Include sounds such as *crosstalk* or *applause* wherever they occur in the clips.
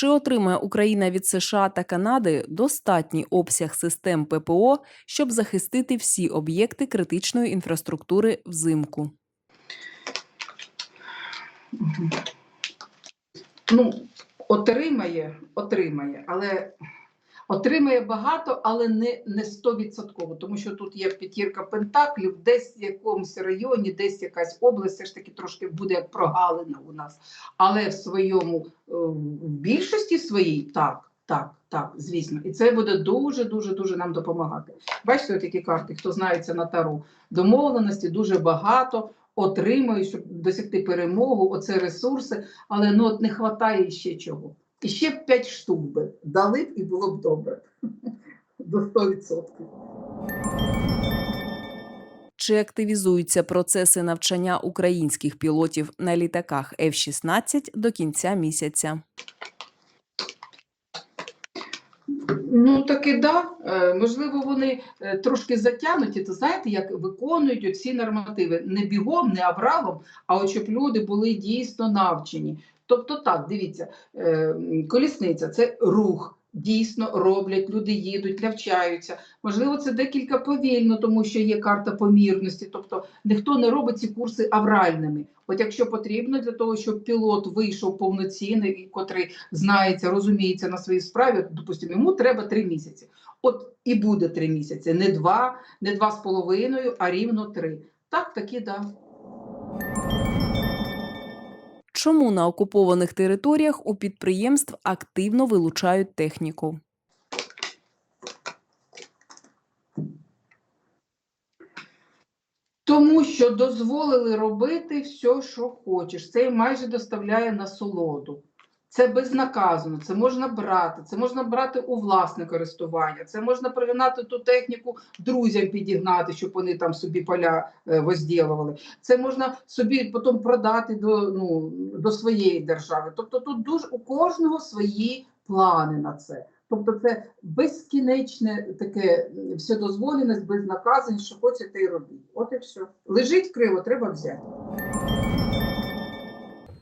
Чи отримає Україна від США та Канади достатній обсяг систем ППО, щоб захистити всі об'єкти критичної інфраструктури взимку? Ну, отримає, отримає, але отримає багато, але не, не 100%, тому що тут є п'ятірка пентаклів, десь в якомусь районі, десь якась область, все ж таки трошки буде як прогалина у нас. Але в своєму е, в більшості своїй так, так, так, звісно. І це буде дуже, дуже, дуже нам допомагати. Бачите, такі карти, хто знається на таро, домовленості дуже багато. Отримують, щоб досягти перемогу, оце ресурси, але ну от не вистачає ще чого. І ще б 5 штук би дали б і було б добре. До 100%. Чи активізуються процеси навчання українських пілотів на літаках F-16 до кінця місяця? Ну таки да. Е, Можливо, вони е, трошки затягнуті, то знаєте, як виконують оці нормативи не бігом, не авралом, а от щоб люди були дійсно навчені. Тобто, так, дивіться, е, колісниця це рух. Дійсно роблять, люди їдуть, навчаються. Можливо, це декілька повільно, тому що є карта помірності. Тобто ніхто не робить ці курси авральними. От якщо потрібно для того, щоб пілот вийшов повноцінний, котрий знається, розуміється на своїй справі, допустимо, йому треба три місяці. От і буде три місяці, не два, не два з половиною, а рівно три. Так, такі да. Чому на окупованих територіях у підприємств активно вилучають техніку? Тому що дозволили робити все, що хочеш. Це майже доставляє насолоду. Це безнаказано, це можна брати, це можна брати у власне користування, це можна пригнати ту техніку друзям підігнати, щоб вони там собі поля е, возділували. Це можна собі потім продати до, ну, до своєї держави. Тобто тут дуже у кожного свої плани на це. Тобто це безкінечне таке вседозволеність, безнаказаність, що хочете і робіть. От і все. Лежить криво, треба взяти.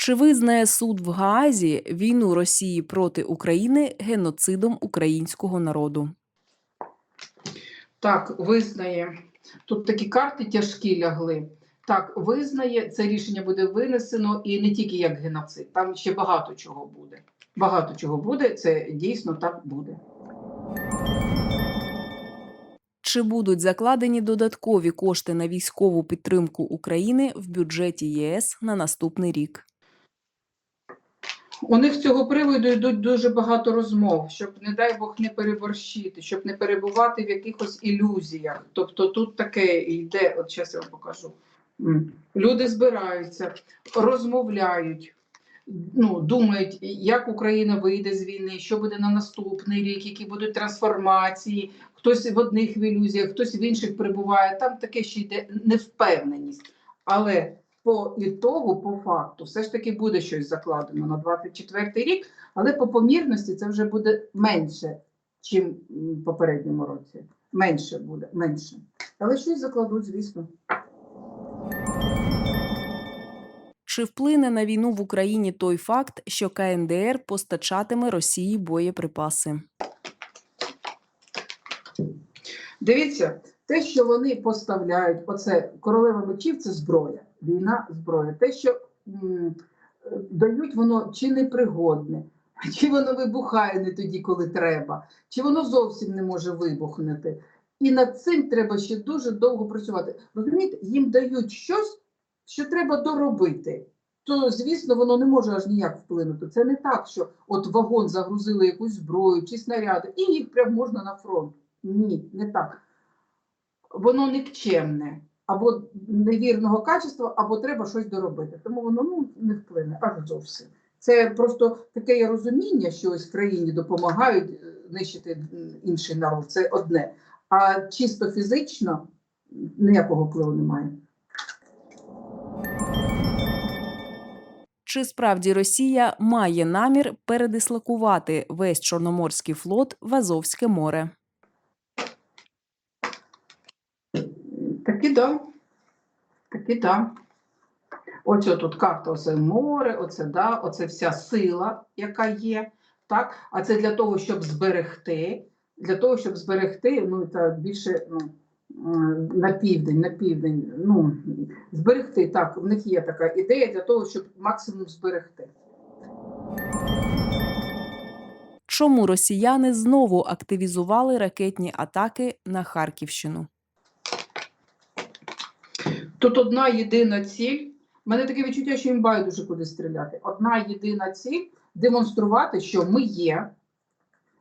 Чи визнає суд в Гаазі війну Росії проти України геноцидом українського народу? Так, визнає. Тут такі карти тяжкі лягли. Так, визнає, це рішення буде винесено і не тільки як геноцид, там ще багато чого буде. Багато чого буде, це дійсно так буде. Чи будуть закладені додаткові кошти на військову підтримку України в бюджеті ЄС на наступний рік? У них з цього приводу йдуть дуже багато розмов, щоб, не дай Бог, не переборщити, щоб не перебувати в якихось ілюзіях. Тобто тут таке йде, от зараз я вам покажу. Люди збираються, розмовляють, ну, думають, як Україна вийде з війни, що буде на наступний рік, які будуть трансформації. Хтось в одних в ілюзіях, хтось в інших перебуває. Там таке ще йде невпевненість. Але по ітогу, по факту, все ж таки буде щось закладено на 24 рік, але по помірності це вже буде менше, ніж в попередньому році. Менше буде, менше. Але щось закладуть, звісно. Чи вплине на війну в Україні той факт, що КНДР постачатиме Росії боєприпаси? Дивіться, те, що вони поставляють, оце королева мечів це зброя, війна зброя. Те, що дають воно чи непригодне, *laughs* чи воно вибухає не тоді, коли треба, чи воно зовсім не може вибухнути. І над цим треба ще дуже довго працювати. Розумієте, їм дають щось, що треба доробити. То, звісно, воно не може аж ніяк вплинути. Це не так, що от вагон загрузили якусь зброю чи снаряди, і їх прям можна на фронт. Ні, не так. Воно нікчемне, або невірного качества, або треба щось доробити. Тому воно ну, не вплине аж зовсім. Це просто таке розуміння, що ось в країні допомагають е, нищити інший народ. Це одне. А чисто фізично ніякого впливу немає. Чи справді Росія має намір передислокувати весь Чорноморський флот в Азовське море? Таки да. Таки да. Оце тут карта, оце море, оце да, оце вся сила, яка є. Так? А це для того, щоб зберегти. Для того, щоб зберегти, ну це більше ну, на південь, на південь. Ну, зберегти, так, в них є така ідея для того, щоб максимум зберегти. Чому росіяни знову активізували ракетні атаки на Харківщину? Тут одна єдина ціль. У мене таке відчуття, що їм байдуже куди стріляти. Одна єдина ціль демонструвати, що ми є.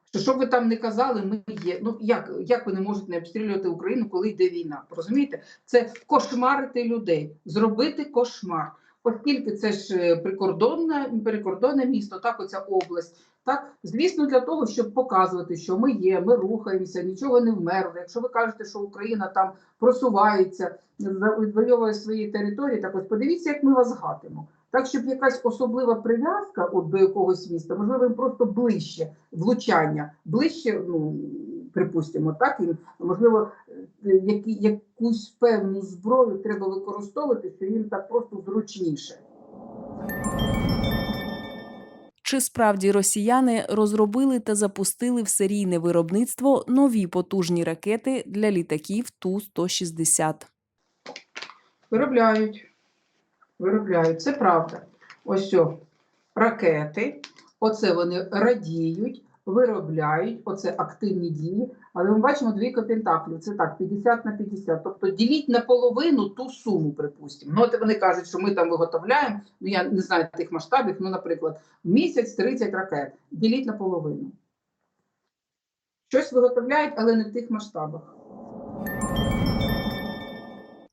Що що ви там не казали, ми є. Ну як, як ви не можете не обстрілювати Україну, коли йде війна? Розумієте? Це кошмарити людей, зробити кошмар. Оскільки це ж е, прикордонне, прикордонне місто, так оця область. Так, звісно, для того, щоб показувати, що ми є, ми рухаємося, нічого не вмерло. Якщо ви кажете, що Україна там просувається, відвоює свої території, так ось подивіться, як ми вас гатимо. Так, щоб якась особлива прив'язка от, до якогось міста, можливо, просто ближче влучання, ближче, ну припустимо, так і можливо, які, якусь певну зброю треба використовувати, що їм так просто зручніше. Чи справді росіяни розробили та запустили в серійне виробництво нові потужні ракети для літаків Ту-160? Виробляють. Виробляють, це правда. Ось о, ракети, оце вони радіють, виробляють, оце активні дії. Але ми бачимо двійка пентаклів. Це так, 50 на 50. Тобто діліть наполовину ту суму, припустимо. Ну, от вони кажуть, що ми там виготовляємо, ну я не знаю тих масштабів, ну, наприклад, місяць 30 ракет. Діліть наполовину. Щось виготовляють, але не в тих масштабах.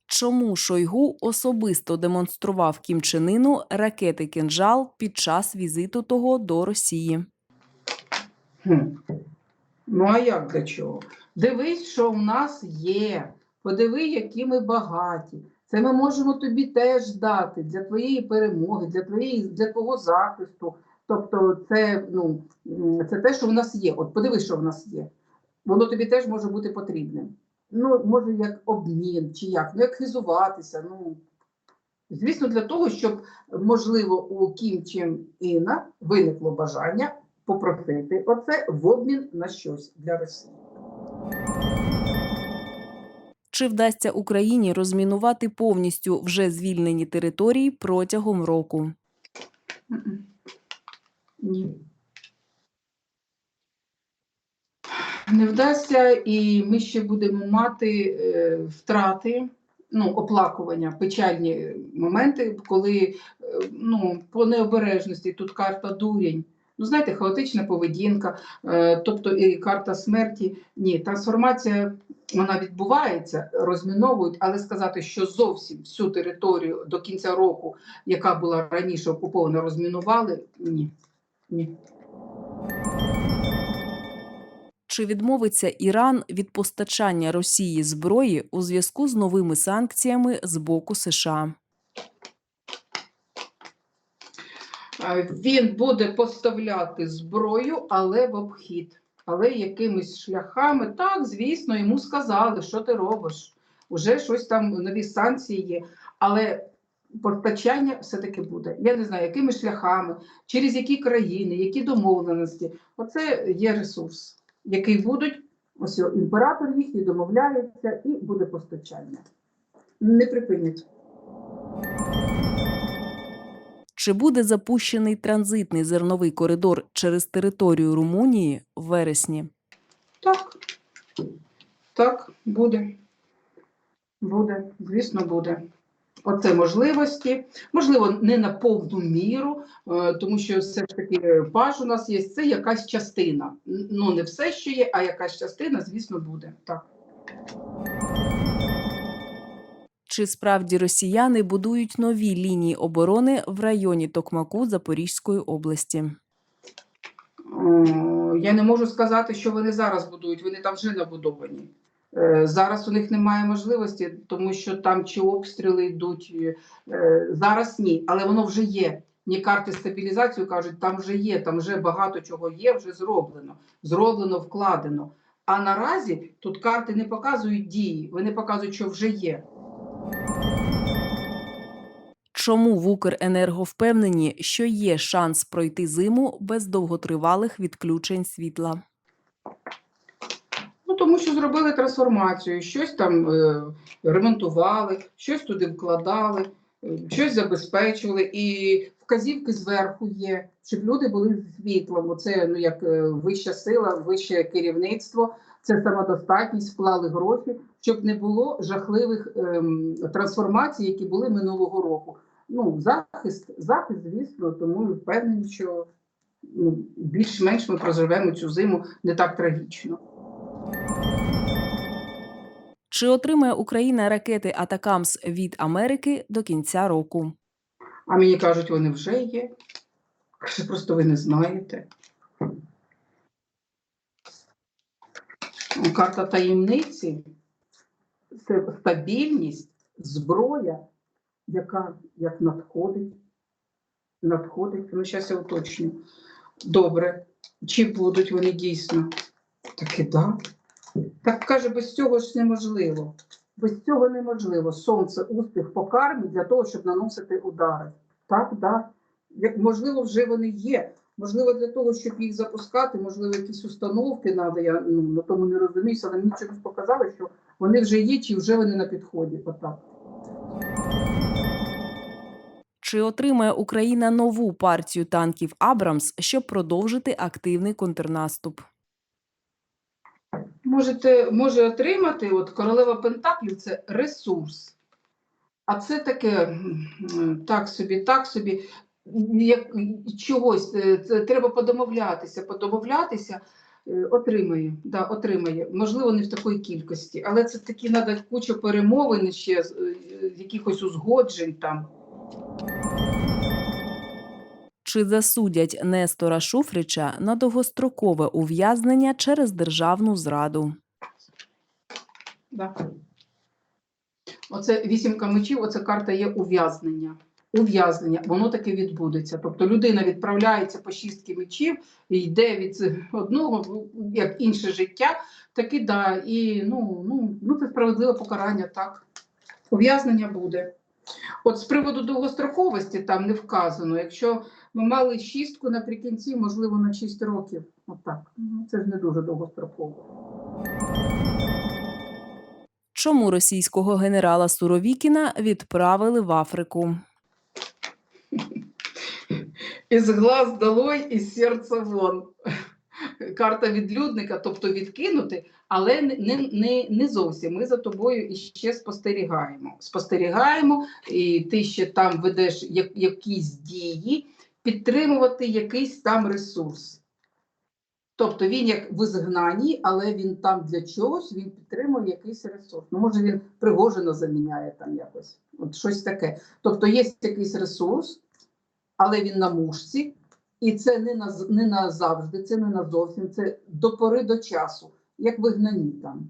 Чому Шойгу особисто демонстрував Кім Чен Іну ракети «Кинжал» під час візиту того до Росії? Ну, а як для чого? Дивись, що в нас є. Подиви, які ми багаті. Це ми можемо тобі теж дати для твоєї перемоги, для твоєї для твого захисту. Тобто, це, ну, це те, що в нас є. От подивись, що в нас є. Воно тобі теж може бути потрібним. Ну, може, як обмін, чи як, ну як хизуватися. Ну, звісно, для того, щоб, можливо, у Кім Чен Іна виникло бажання попросити оце в обмін на щось для Росії. Чи вдасться Україні розмінувати повністю вже звільнені території протягом року? Ні. Не вдасться, і ми ще будемо мати е, втрати, ну, оплакування, печальні моменти, коли е, ну, по необережності тут карта дурень. Ну, знаєте, хаотична поведінка, е, тобто і карта смерті. Ні, трансформація вона відбувається, розміновують, але сказати, що зовсім всю територію до кінця року, яка була раніше окупована, розмінували, ні. Ні. Чи відмовиться Іран від постачання Росії зброї у зв'язку з новими санкціями з боку США? Він буде поставляти зброю, але в обхід, але якимись шляхами. Так, звісно, йому сказали, що ти робиш. Уже щось там нові санкції є, але постачання все-таки буде. Я не знаю, якими шляхами, через які країни, які домовленості. Оце є ресурс, який будуть. Ось його імператор їхній домовляється і буде постачання. Не припинять. Чи буде запущений транзитний зерновий коридор через територію Румунії в вересні? Так. Так, буде. Буде, звісно, буде. Оце можливості. Можливо, не на повну міру, е, тому що все ж таки паж у нас є. Це якась частина. Ну, не все, що є, а якась частина, звісно, буде. Так. Чи справді росіяни будують нові лінії оборони в районі Токмаку Запорізької області? Я не можу сказати, що вони зараз будують, вони там вже набудовані. Е, Зараз у них немає можливості, тому що там чи обстріли йдуть. е, Зараз ні, але воно вже є. Ні карти стабілізацію кажуть, там вже є, там вже багато чого є, вже зроблено, зроблено, вкладено. А наразі тут карти не показують дії, вони показують, що вже є. Чому в Укренерго впевнені, що є шанс пройти зиму без довготривалих відключень світла? Ну, тому що зробили трансформацію, щось там е, ремонтували, щось туди вкладали, е, щось забезпечували, і вказівки зверху є, щоб люди були з світлом. Це ну, як е, вища сила, вище керівництво, це самодостатність, вклали гроші, щоб не було жахливих ем, трансформацій, які були минулого року. Ну, захист, захист, звісно, тому впевнені, що ну, більш-менш ми проживемо цю зиму не так трагічно. Чи отримає Україна ракети Атакамс від Америки до кінця року? А мені кажуть, вони вже є. Каже, просто ви не знаєте. Карта таємниці це стабільність, зброя, яка як надходить. Надходить. Ну, зараз я уточню. Добре. Чи будуть вони дійсно? Так і да. Так каже, без цього ж неможливо. Без цього неможливо. Сонце, успіх по кармі для того, щоб наносити удари. Так, да. Як, можливо, вже вони є. Можливо, для того, щоб їх запускати, можливо, якісь установки треба, я ну, на тому не розуміюся, але мені чомусь показали, що вони вже є, чи вже вони на підході. Отак. Чи отримає Україна нову партію танків Абрамс, щоб продовжити активний контрнаступ? Можете, може отримати, от королева Пентаклів це ресурс. А це таке так собі, так собі, як чогось, е, це треба подомовлятися, подомовлятися, е, отримає, да, отримає. Можливо, не в такій кількості, але це такі треба куча перемовин ще, е, якихось узгоджень там. Чи засудять Нестора Шуфрича на довгострокове ув'язнення через державну зраду? Да. Оце вісімка мечів, оце карта є ув'язнення. Ув'язнення, воно таки відбудеться. Тобто людина відправляється по шістки мечів і йде від одного, як інше життя, таки да, і ну, ну, ну це справедливе покарання, так. Ув'язнення буде. От з приводу довгостроковості там не вказано. Якщо ми мали шістку наприкінці, можливо, на 6 років. Отак. Ну, це ж не дуже довгостроково. Чому російського генерала Суровікіна відправили в Африку? *laughs* Із глаз долой, із серця вон. Карта відлюдника, тобто відкинути, але не, не, не, зовсім. Ми за тобою іще спостерігаємо. Спостерігаємо, і ти ще там ведеш якісь дії, підтримувати якийсь там ресурс. Тобто він як в ізгнанні, але він там для чогось, він підтримує якийсь ресурс. Ну, може, він Пригожина заміняє там якось. От щось таке. Тобто є якийсь ресурс, але він на мушці, і це не, на, не назавжди, це не назовсім, це до пори до часу, як вигнані там.